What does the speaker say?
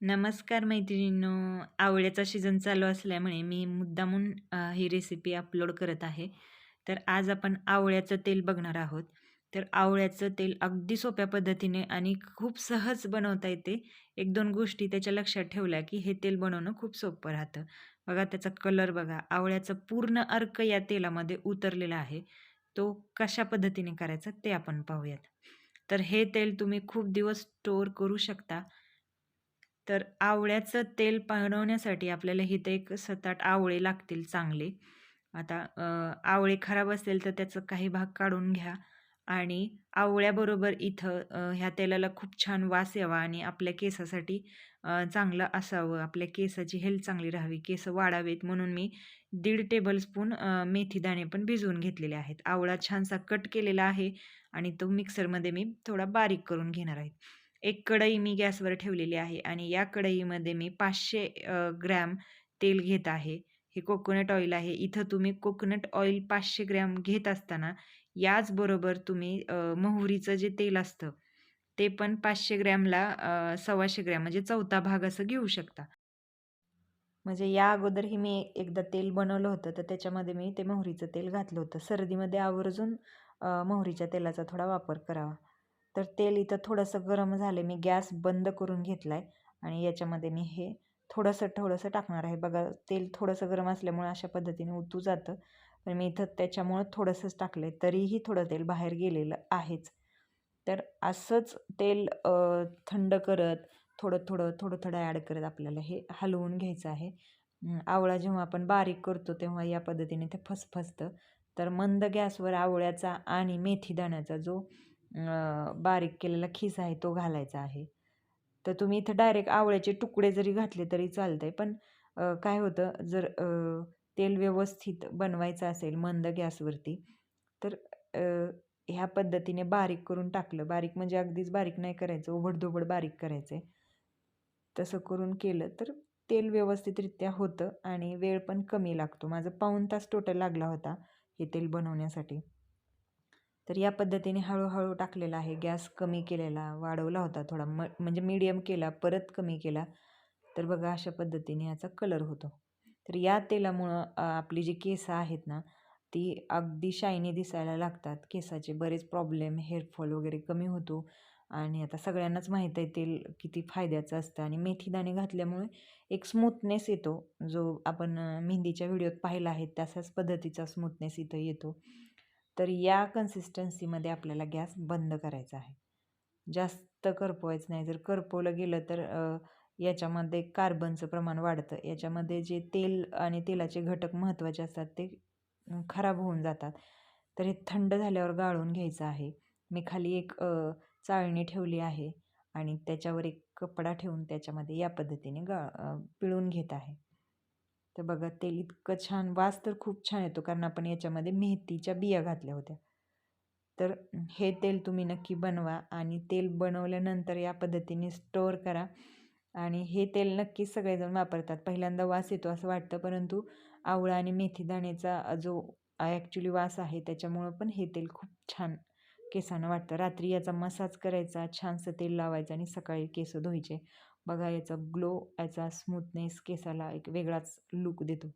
नमस्कार मैत्रिणींनो. आवळ्याचा सीझन चालू असल्यामुळे मी मुद्दामून ही रेसिपी अपलोड करत आहे. तर आज आपण आवळ्याचं तेल बघणार आहोत. तर आवळ्याचं तेल अगदी सोप्या पद्धतीने आणि खूप सहज बनवता येते. 1-2 गोष्टी त्याच्या लक्षात ठेवल्या, की हे तेल बनवणं खूप सोपं राहतं. बघा त्याचा कलर बघा. आवळ्याचं पूर्ण अर्क या तेलामध्ये उतरलेला आहे. तो कशा पद्धतीने करायचा ते आपण पाहूयात. तर हे तेल तुम्ही खूप दिवस स्टोअर करू शकता. तर आवळ्याचं तेल बनवण्यासाठी आपल्याला इथे एक 7-8 आवळे लागतील चांगले. आता आवळे खराब असेल तर त्याचं काही भाग काढून घ्या आणि आवळ्याबरोबर इथं ह्या तेलाला खूप छान वास यावा आणि आपल्या केसासाठी चांगलं असावं, आपल्या केसाची हेल्थ चांगली राहावी, केस वाढावेत म्हणून मी दीड टेबलस्पून अ, मेथी दाणे पण भिजवून घेतलेले आहेत. आवळा छानसा कट केलेला आहे आणि तो मिक्सरमध्ये मी थोडा बारीक करून घेणार आहे. एक कढई मी गॅसवर ठेवलेली आहे आणि या कढईमध्ये मी पाचशे ग्रॅम तेल घेत आहे. हे कोकोनट ऑइल आहे. इथं तुम्ही कोकोनट ऑइल पाचशे ग्रॅम घेत असताना याचबरोबर तुम्ही मोहरीचं जे तेल असतं, ते पण पाचशे ग्रॅमला सव्वाशे ग्रॅम म्हणजे चौथा भाग असं घेऊ शकता. म्हणजे या अगोदरही मी एकदा तेल बनवलं होतं, तर त्याच्यामध्ये मी ते मोहरीचं तेल घातलं होतं. सर्दीमध्ये आवर्जून मोहरीच्या तेलाचा थोडा वापर करावा. तर तेल इथं थोडंसं गरम झालं मी गॅस बंद करून घेतला आहे आणि याच्यामध्ये मी हे थोडंसं थोडंसं टाकणार आहे. बघा तेल थोडंसं गरम असल्यामुळे अशा पद्धतीने उतू जातं. पण मी इथं त्याच्यामुळं थोडंसंच आहे तरीही थोडं तेल बाहेर गेलेलं आहेच. तर असंच तेल थंड करत थोडं, थोडं, थोडं, थोडं ॲड करत आपल्याला हे हलवून घ्यायचं आहे. आवळा जेव्हा आपण बारीक करतो तेव्हा या पद्धतीने ते फसफसतं. तर मंद गॅसवर आवळ्याचा आणि मेथी दाण्याचा जो बारीक केलेला खीस आहे तो घालायचा आहे. तर तुम्ही इथं डायरेक्ट आवळ्याचे तुकडे जरी घातले तरी चालतंय. पण काय होतं जर तेल व्यवस्थित बनवायचं असेल मंद गॅसवरती तर ह्या पद्धतीने बारीक करून टाकलं. बारीक म्हणजे अगदीच बारीक नाही करायचं, ओबडधोबड बारीक करायचं आहे. तसं करून केलं तर तेल व्यवस्थितरित्या होतं आणि वेळ पण कमी लागतो. माझं पाऊण तास टोटल लागला होता हे तेल बनवण्यासाठी. तर या पद्धतीने हळूहळू टाकलेला आहे. गॅस कमी केलेला, वाढवला होता थोडा म म्हणजे मीडियम केला, परत कमी केला. तर बघा अशा पद्धतीने याचा कलर होतो. तर या तेलामुळं आपली जी केसं आहेत ना, ती अगदी शायनी दिसायला लागतात. केसाचे बरेच प्रॉब्लेम, हेअरफॉल वगैरे कमी होतो आणि आता सगळ्यांनाच माहीत आहे तेल किती फायद्याचं असतं आणि मेथीदाणे घातल्यामुळे एक स्मूथनेस येतो, जो आपण मेहंदीच्या व्हिडिओत पाहिला आहे तशाच पद्धतीचा स्मूथनेस इथं येतो. तर या कन्सिस्टन्सीमध्ये आपल्याला गॅस बंद करायचा आहे. जास्त करपवायचं नाही. जर करपवलं गेलं तर याच्यामध्ये कार्बनचं प्रमाण वाढतं. याच्यामध्ये जे तेल आणि तेलाचे घटक महत्त्वाचे असतात ते खराब होऊन जातात. तर हे थंड झाल्यावर गाळून घ्यायचं आहे. मी खाली एक चाळणी ठेवली आहे आणि त्याच्यावर एक कपडा ठेवून त्याच्यामध्ये या पद्धतीने गा पिळून घेत आहे. तर बघा तेल इतकं छान वास तर खूप छान येतो कारण आपण याच्यामध्ये मेहतीच्या बिया घातल्या होत्या. तर हे तेल तुम्ही नक्की बनवा आणि तेल बनवल्यानंतर या पद्धतीने स्टोअर करा आणि हे तेल नक्की सगळेजण वापरतात. पहिल्यांदा वास येतो असं वाटतं परंतु आवळा आणि मेथी दाण्याचा जो ॲक्च्युली वास आहे त्याच्यामुळं पण हे तेल खूप छान केसांना वाटतं. रात्री याचा मसाज करायचा, छानसं तेल लावायचं आणि सकाळी केस धुवायचे. बघा याचा ग्लो, याचा स्मूथनेस केसाला एक वेगळाच लूक देतो.